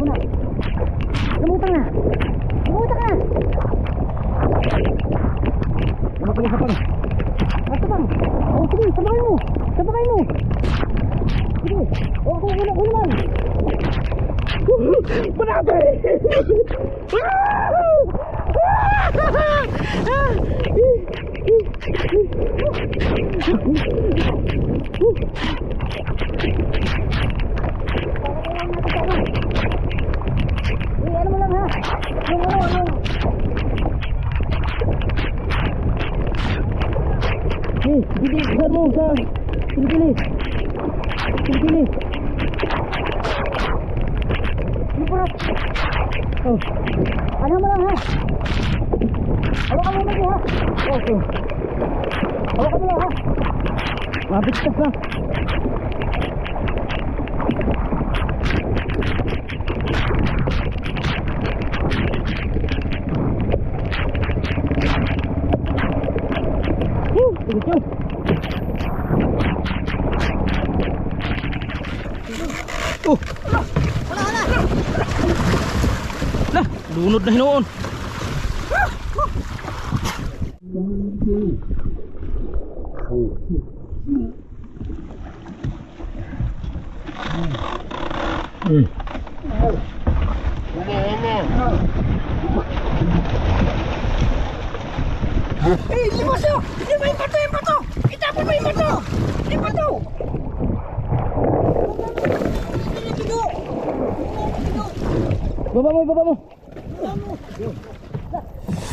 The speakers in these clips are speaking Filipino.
una vez. Hawakan mo lang ha? Mabigtas na. Woo, tingit yun. Oh, Wala, lunod na hinuon. Hmm. Eh, lima siya! Lima yung bato, yung bato! Itapon mo yung bato! Yung bato! Baba mo, baba mo. Sa.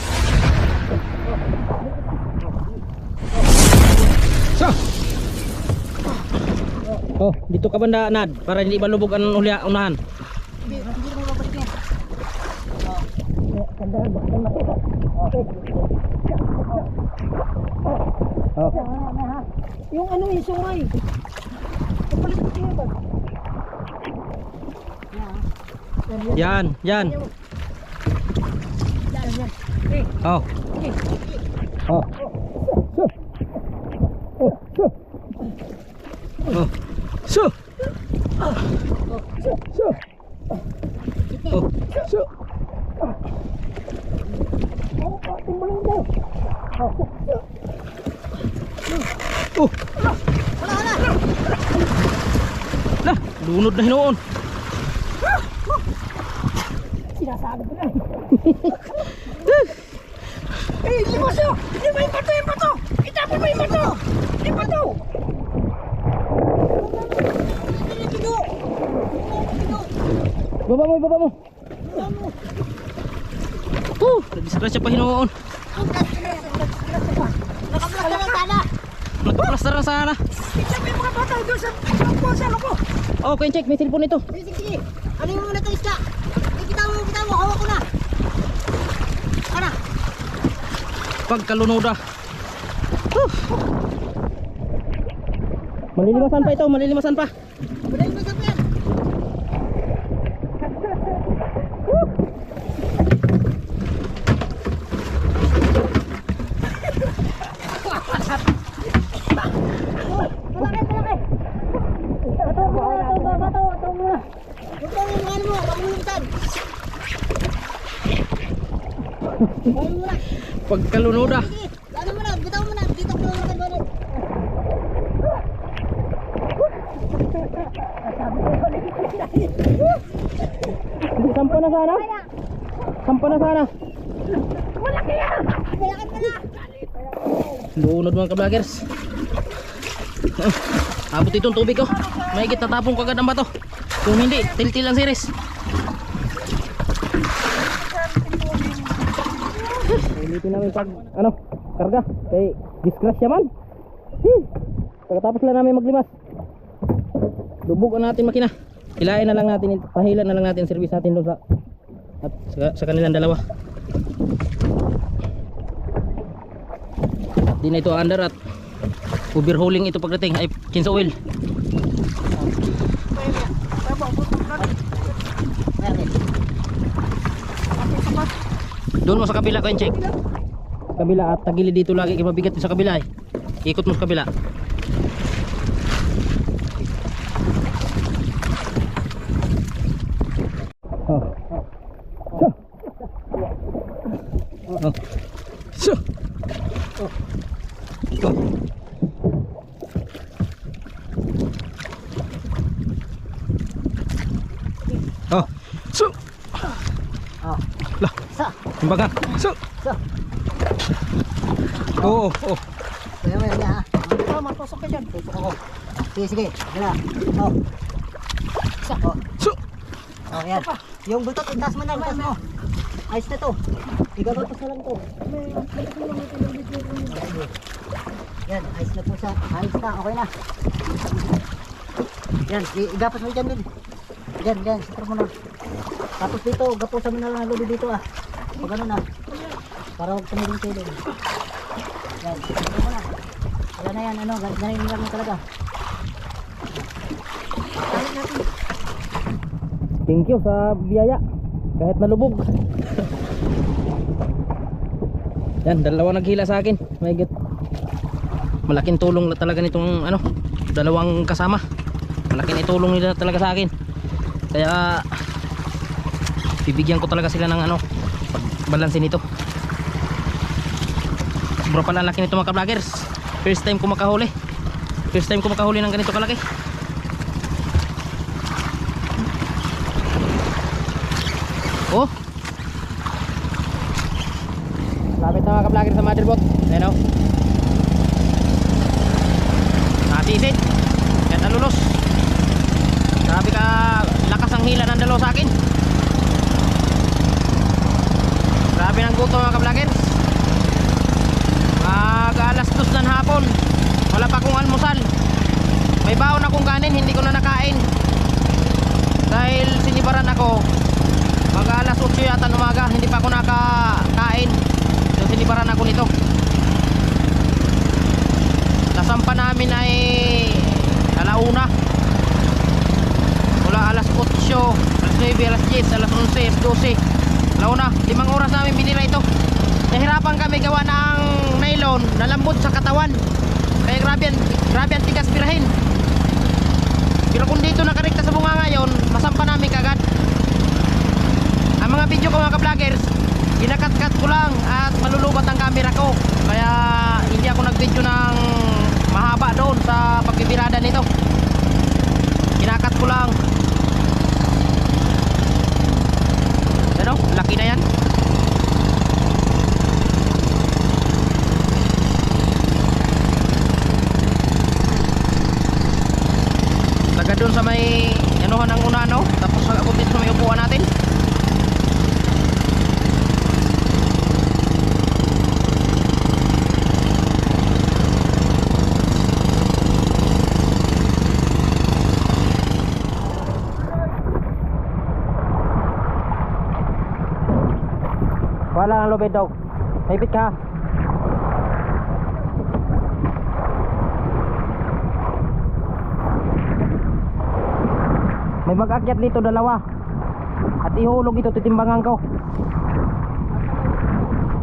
Oh, dito ka banda nad para hindi malubog ang ulya unahan. Hindi, hindi mo babalik yan. Ba? Kandahan ba? Oh. Yung ano yung sungay. Kapalit ko siya ba? Yan, yan. Oh. Oh. Oh. So. Oh. So. Oh. So. Oh. Lah, lunod na hinuon. Sinasabi ko na. eh, lima siya! Lima yung bato, yung bato! Itapon mo yung bato! Yung bato! Baba mo, baba mo. Oh, disgrasya pa hinuon. Nakapala na sana! Nagplaster na sana. Pa yung mga bata doon sa sa sa ano ko. Oh, kaya check, may cellphone ito. Sige, sige. Ano yung isda? Eh, kita mo, kita mo. Hawak ko na. Ana. Pagkalunoda. Huh. Malilimasan pa ito, malilimasan pa. Madali mo sa yan. Malaki, malaki. Bato, bato, bato, bato, bato muna. Huwag kang yung ano mo, huwag mo lumtan. Huwag mo muna. Pagkalunoda. Sige, ano mo na, bitaw mo na. Dito ko lumtan balik. Sampa na sana. Sampa na sana. Malaki yan! Malaki pala! Lunod mga kablagers. Ah, Abot itong tubig ko. May tatapong kagad ang bato. Kung hindi, tiltil lang series. Ulitin namin pag, ano, karga. Kay disgrasya man. Hi. Pagkatapos lang namin maglimas. Lubugan natin makina. Hilain na lang natin, pahilan na lang natin ang service natin doon sa at sa, sa kanilang dalawa. di na ito under at overhauling ito pagdating ay kinsa oil doon mo sa kabila kain check kabila at tagili dito lagi mabigat sa kabila eh. ikot mo sa kabila oh. Oh. Oh. So. Oh. oh. Oh. Oh. So. Oh. Lah. Sa. Kumbaga. So. Sa. Oo. Oh, oh. Kaya mo yan ha. Oh, magpasok ka dyan. Tusok ako. Sige, sige. Gila. Oh. Sa. Oh. So. Oh, yan. Yung bultot, itas mo na, itas mo. Ayos na to. Igabatos na lang to. Yan, ayos na po siya. Ayos na, okay na. Yan, i- igapos mo dyan din. Yan, yan, sitro mo na. Tapos dito, gapusan mo na lang ang lodi dito ah. Pag ano na. Para huwag tumulong sa'yo din. Yan, sitro mo na. Wala na yan, ano, gan- ganun lang talaga. Tarik natin. Thank you sa biyaya. Kahit nalubog. Yan, dalawa naghila sa akin. May get. Malaking tulong na talaga nitong ano, dalawang kasama. Malaking itulong nila talaga sa akin. Kaya bibigyan ko talaga sila ng ano, pagbalansin nito. Sobra pala laki nito mga ka-vloggers. First time ko makahuli. First time ko makahuli ng ganito kalaki. Oh. Lapit na mga ka-vlogger sa motherboard. Ayan o. Nasisid. Kahit nalulos. Grabe ka lakas ang hila ng dalaw sa akin. Grabe ng guto mga ka-vlogger. Mag alas dos ng hapon. Wala pa akong almusal. May baon akong kanin, hindi ko na nakain. Dahil sinibaran ako, Mag alas 8 yata umaga, hindi pa ako nakakain. So sinibaran ako nito. Nasampa namin ay alauna. Mula alas 8, alas 9, alas 10, alas 11, alas 12. Alauna, limang oras namin binila ito. Nahirapan kami gawa ng nylon na lambot sa katawan. Kaya grabe yan, grabe ang tigas birahin. Pero kung dito nakarekta sa bunga ngayon, masampa namin kagad. Ang mga video ko mga ka-vloggers, ginakat-cut ko lang at malulubat ang camera ko. Kaya hindi ako nag-video ng mahaba doon sa pagbibirada nito. Ginakat ko lang. Ano? Laki na yan. Laga doon sa may anuhan ng una no? Tapos ako dito sa may upuan natin. Wala ang lubid daw. Maypit ka. May mag-akyat dito dalawa. At ihulog ito titimbangan ko.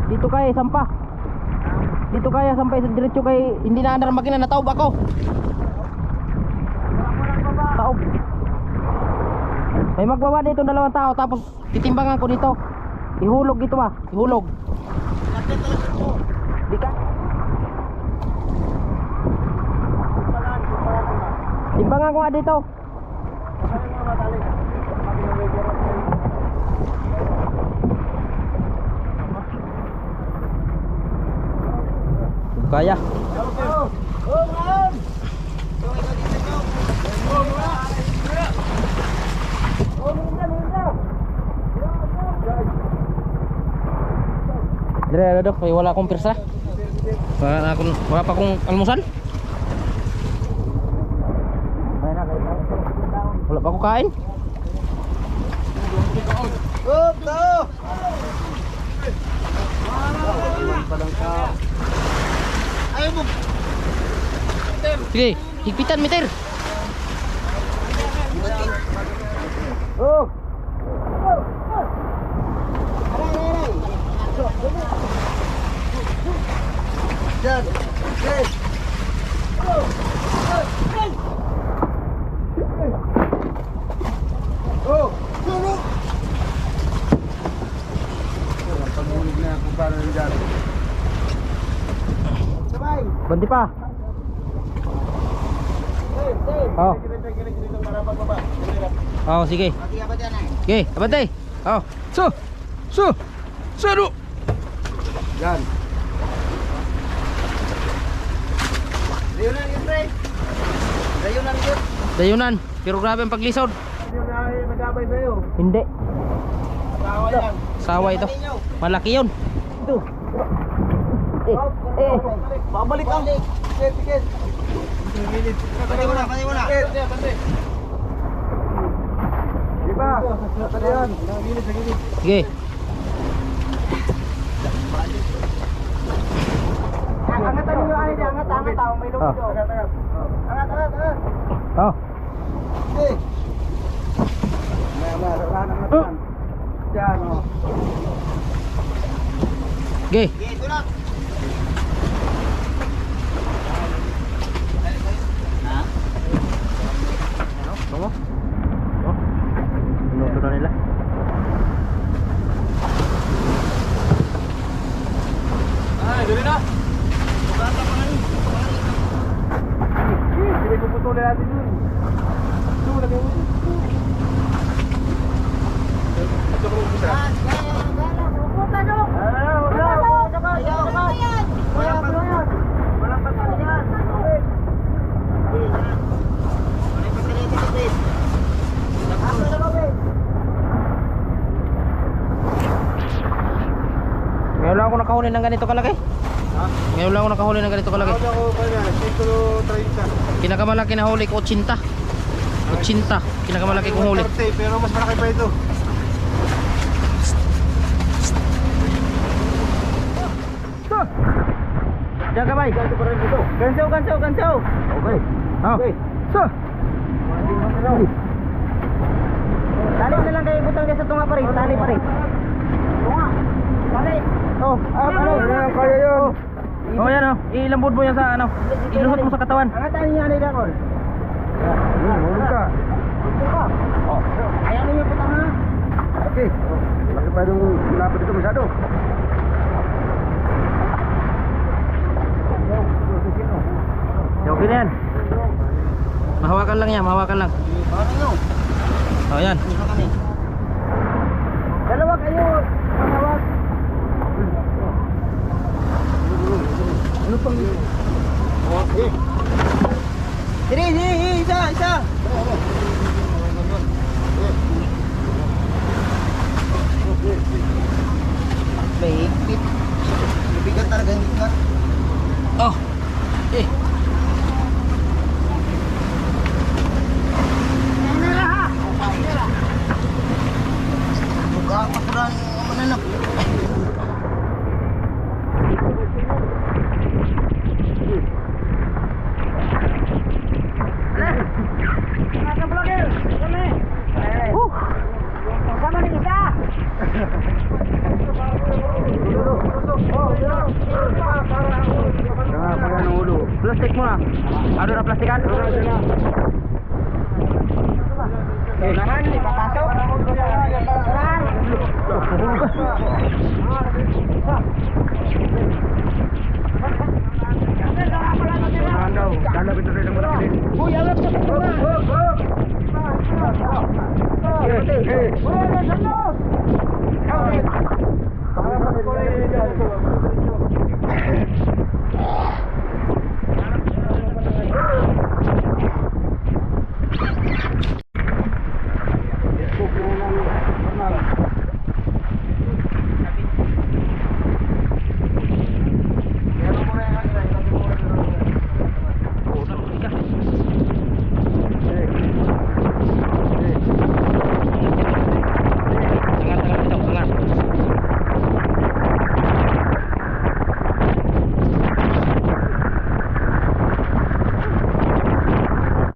Dito kay sampa. Dito kaya sampay sa diretso kay hindi na andar makina nataob ako. Taob. May magbawa dito dalawang tao tapos titimbangan ko dito. Ihulog ito ba? Ihulog. Di ka. Timbangan ko nga dito. Kaya. Dire, ada dok, wala akong pirsa. Wala akong wala pa akong almusal. Wala pa ako kain. Up, tao! Ayaw mo! Sige, higpitan meter. Oh! dyan. Okay. Oh, oh, no, no. Pamunig na kung paano yung dyan. Sabay. Bandi pa. Oh. Oh, sige. Eh. Sige, abante. Eh. Oh. So. So. Saro. Yan. Dayunan yun, pre. Dayunan yun. Dayunan, pero grabe ang paglisod. Hindi na ay magabay sa'yo. Hindi. Tawa yan. Sawa ito. Malaki yun. Ito. Eh, eh. Babalik ang. Tikit, tikit. Pati mo na, pati mo na. Tikit, pati. Diba? Sa gilid, sa gilid. Sige. Angatan mo yung ano niya, angat, angat, tao, may lubid. Ah. Angat, angat. Angat, angat, angat. Oh. Sige. Maya, maya, sarahan ang matan. Yan, oh. Sige. Sige, tulak. Tungo. Oh. Minuto na nila. Ay, dali na. Hindi ko putulin natin yun. Ito, lagay mo dun. Ito ko umpisa. Ah, wala, wala. Ayaw ka. Walang pa yan. Walang pa yan. Okay. Ako na lobby. Ngayon lang ako nakahuli ng ganito kalaki. Ha? Ngayon lang ako nakahuli ng ganito kalaki. Ako ako pa yan. Titulo 30. Pinakamalaki na huli ko 80. 80. Pinakamalaki kong huli. 30, pero mas malaki pa ito. Diyan ka bay. Gansaw, gansaw, gansaw. Okay. Oh. Okay. So. Tali na lang kayo butang dyan sa tunga pa rin. Tali pa rin. Tunga. Tali. Oh, Ah, ano? Kaya yun. oh yan oh. Ilambod mo yan sa ano. Ilusot mo sa katawan. Angatan niyo yan, Idakol. Hmm, hulog ka. Oh. Ayaw niyo butang ha. Okay. Laki pa yung lapad dito masyado. Okay na yan. Mahawakan lang yan, mahawakan lang. Paano nyo? Oh yan. Dalawa kayo. Ano pang Okay. Sige, sige, sige, isa, isa. Mahigpit. Mabigat talaga hindi ka. Oh. Eh. Yeah.